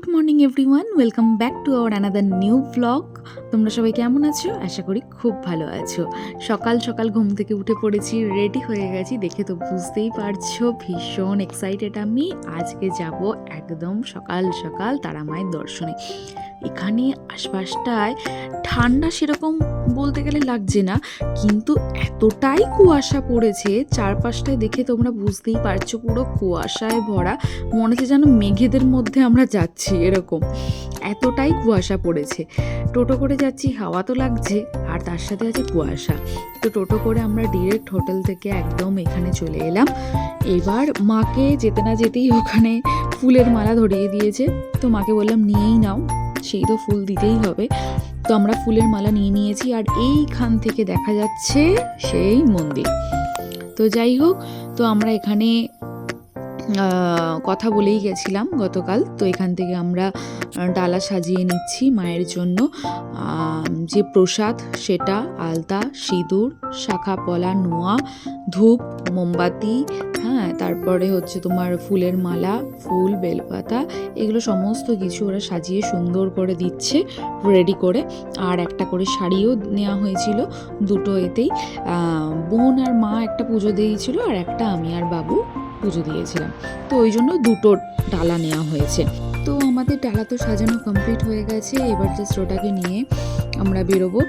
Good morning everyone welcome back to our another new blog তোমরা সবাই কেমন আছো? আশা করি খুব ভালো আছো। সকাল সকাল ঘুম থেকে উঠে পড়েছি রেডি হয়ে গেছি। দেখে তো বুঝতেই পারছ, ভীষণ এক্সাইটেড আমি। আজকে যাব একদম সকাল সকাল তারা মায়ের দর্শনে। এখানে আশপাশটায় ঠান্ডা সেরকম বলতে গেলে লাগছে না, কিন্তু এতটাই কুয়াশা পড়েছে, চারপাশটায় দেখে তোমরা বুঝতেই পারছ পুরো কুয়াশায় ভরা, মনে হচ্ছে যেন মেঘেদের মধ্যে আমরা যাচ্ছি এরকম, এতটাই কুয়াশা পড়েছে। টোটো করে যাচ্ছি, হাওয়া তো লাগছে, আর তার সাথে আছে কুয়াশা। তো টোটো করে আমরা ডিরেক্ট হোটেল থেকে একদম এখানে চলে এলাম। এবার মাকে যেতে না যেতেই ওখানে ফুলের মালা ধরিয়ে দিয়েছে। তো মাকে বললাম, নিয়েই নাও। সেই তো ফুল দিতেই হবে। তো আমরা ফুলের মালা নিয়ে নিয়েছি আর এইখান থেকে দেখা যাচ্ছে সেই মন্দির। তো যাই হোক, তো আমরা এখানে কথা বলেই গেছিলাম গতকাল। তো এখান থেকে আমরা ডালা সাজিয়ে নিচ্ছি মায়ের জন্য। যে প্রসাদ, সেটা আলতা, সিঁদুর, শাখা, পলা, নোয়া, ধূপ, মোমবাতি হ্যাঁ তারপরে হচ্ছে তোমার ফুলের মালা, ফুল, বেলপাতা, এগুলো সমস্ত কিছু ওরা সাজিয়ে সুন্দর করে দিচ্ছে, রেডি করে। আর একটা করে শাড়িও নেওয়া হয়েছিল দুটো এতেই। বোন আর মা একটা পুজো দিয়েছিল আর একটা আমি আর বাবু। পুজো দিয়েছিলাম। তো ওই জন্য দুটো ডালা নেওয়া হয়েছে। তো আমাদের ডালা তো সাজানো কমপ্লিট হয়ে গেছে। এবার জাস্ট ওটাকে নিয়ে আমরা বেরোবো,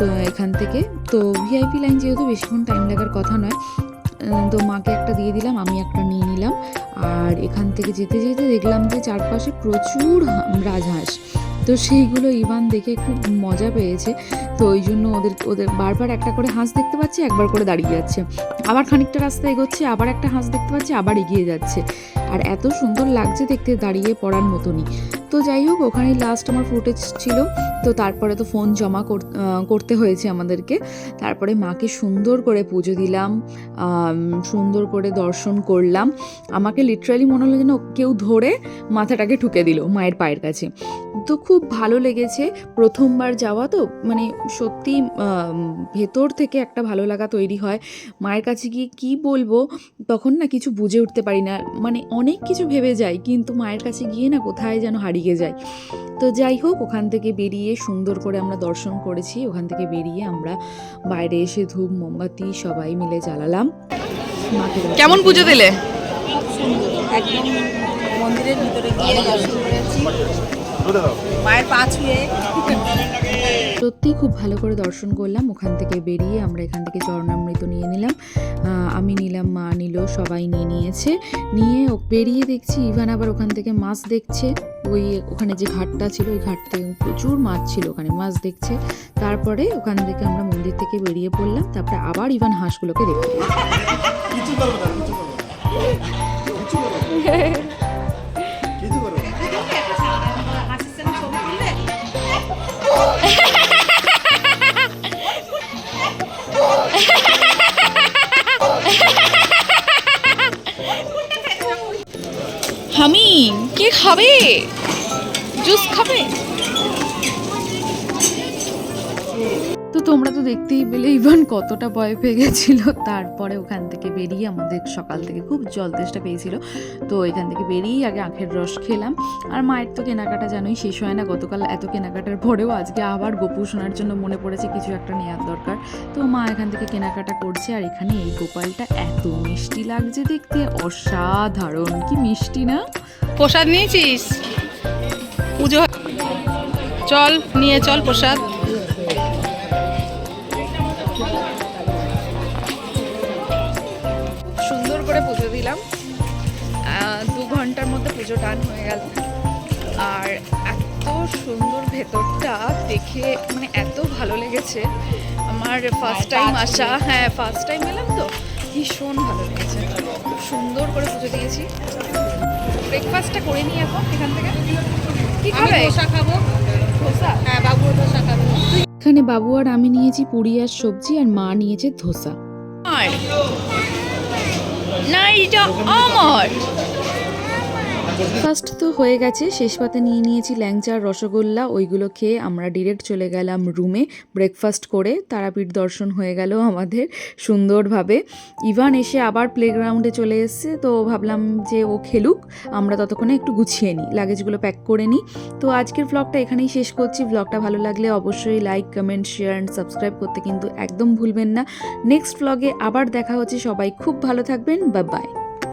তো এখান থেকে। তো ভিআইপি লাইন যেহেতু বেশিক্ষণ টাইম লাগার কথা নয় তো মাকে একটা দিয়ে দিলাম, আমি একটা নিয়ে নিলাম। আর এখান থেকে যেতে যেতে দেখলাম যে চারপাশে প্রচুর রাজহাঁস। তো সেইগুলো ইভান দেখে খুব মজা পেয়েছে। তো ওই জন্য ওদের ওদের বারবার একটা করে হাঁস দেখতে পাচ্ছি, একবার করে দাঁড়িয়ে যাচ্ছে। আবার খানিকটা রাস্তা এগোচ্ছে, আবার একটা হাঁস দেখতে পাচ্ছি, আবার এগিয়ে যাচ্ছে। আর এত সুন্দর লাগছে দেখতে দাঁড়িয়ে পড়ার মতনই। তো যাই হোক ওখানে লাস্ট আমার ফুটেজ ছিল। তো তারপরে তো ফোন জমা কর- করতে হয়েছে আমাদেরকে। তারপরে মাকে সুন্দর করে পুজো দিলাম সুন্দর করে দর্শন করলাম। আমাকে লিটারালি মনে হলো যেন কেউ ধরে মাথাটাকে ঠুকে দিল মায়ের পায়ের কাছে। তো খুব ভালো লেগেছে। প্রথমবার যাওয়া তো মানে সত্যি ভেতর থেকে একটা ভালো লাগা তৈরি হয়। মায়ের কাছে গিয়ে কি বলব, তখন না কিছু বুঝে উঠতে পারি না। মানে অনেক কিছু ভেবে যাই, কিন্তু মায়ের কাছে গিয়ে না কোথায় যেন হারিয়ে যায় তো যাই হোক ওখান থেকে বেরিয়ে সুন্দর করে আমরা দর্শন করেছি। ওখান থেকে বেরিয়ে আমরা বাইরে এসে ধূপ মোমবাতি সবাই মিলে জ্বালালাম। কেমন পুজো দিলে? একদম মন্দিরের ভিতরে গিয়ে দর্শন করেছি। মায়ের পা ছুঁয়ে। সত্যি খুব ভালো করে দর্শন করলাম। ওখান থেকে বেরিয়ে আমরা এখান থেকে চরণামৃত নিয়ে নিলাম। আমি নিলাম মা নিল সবাই নিয়ে নিয়েছে। নিয়ে বেরিয়ে দেখছি ইভান আবার ওখান থেকে মাছ দেখছে। ওই ওখানে যে ঘাটটা ছিল ওই ঘাট থেকে প্রচুর মাছ ছিল ওখানে মাছ দেখছে। তারপরে ওখান থেকে আমরা মন্দির থেকে বেরিয়ে পড়লাম তারপরে আবার ইভান হাঁসগুলোকে দেখতে। হামি কে খাবে? জুস খাবে? তো তোমরা তো দেখতেই পেলে ইভান কতটা ভয় পেয়ে গেছিল। তারপরে ওখান থেকে বেরিয়ে আমাদের সকাল থেকে খুব জল তেষ্টা পেয়েছিল। তো এখান থেকে বেরিয়েই আগে আখের রস খেলাম। আর মায়ের তো কেনাকাটা জানোই শেষ হয় না গতকাল এত কেনাকাটার পরেও আজকে আবার গোপু শোনার জন্য মনে পড়েছে কিছু একটা নেওয়ার দরকার। তো মা এখান থেকে কেনাকাটা করছে আর এখানে এই গোপালটা এত মিষ্টি লাগছে দেখতে অসাধারণ। কি মিষ্টি না? প্রসাদ নিয়েছিস? পুজো চল, নিয়ে চল প্রসাদ। সুন্দর করে পুজো দিলাম। দু ঘণ্টার মধ্যে পুজো টান হয়ে গেল। আর এত সুন্দর ভেতরটা দেখে মানে এত ভালো লেগেছে। আমার ফার্স্ট টাইম আসা হ্যাঁ ফার্স্ট টাইম এলাম তো, ভীষণ ভালো লেগেছে। খুব সুন্দর করে পুজো দিয়েছি। ব্রেকফাস্টটা করে নিই এখন, এখান থেকে। কি খাবে? ধোসা খাব। ধোসা? হ্যাঁ বাবু ধোসা খাবে। এখানে বাবু আর আমি নিয়েছি পুরি আর সবজি আর মা নিয়েছে ধোসা। না এটা আমার ব্রেকফাস্ট তো হয়ে গেছে, শেষ পাতে নিয়ে নিয়েছি ল্যাংচার, রসগোল্লা, ওইগুলো খেয়ে আমরা ডিরেক্ট চলে গেলাম রুমে ব্রেকফাস্ট করে। তারাপীঠ দর্শন হয়ে গেল আমাদের সুন্দরভাবে। ইভান এসে আবার প্লেগ্রাউন্ডে চলে এসেছে, তো ভাবলাম যে ও খেলুক, আমরা ততক্ষণে একটু গুছিয়ে নিই লাগেজগুলো প্যাক করে নিই। তো আজকের ব্লগটা এখানেই শেষ করছি। ব্লগটা ভালো লাগলে অবশ্যই like comment share and subscribe করতে কিন্তু একদম ভুলবেন না। নেক্সট ব্লগে আবার দেখা হচ্ছে, সবাই খুব ভালো থাকবেন বা বাই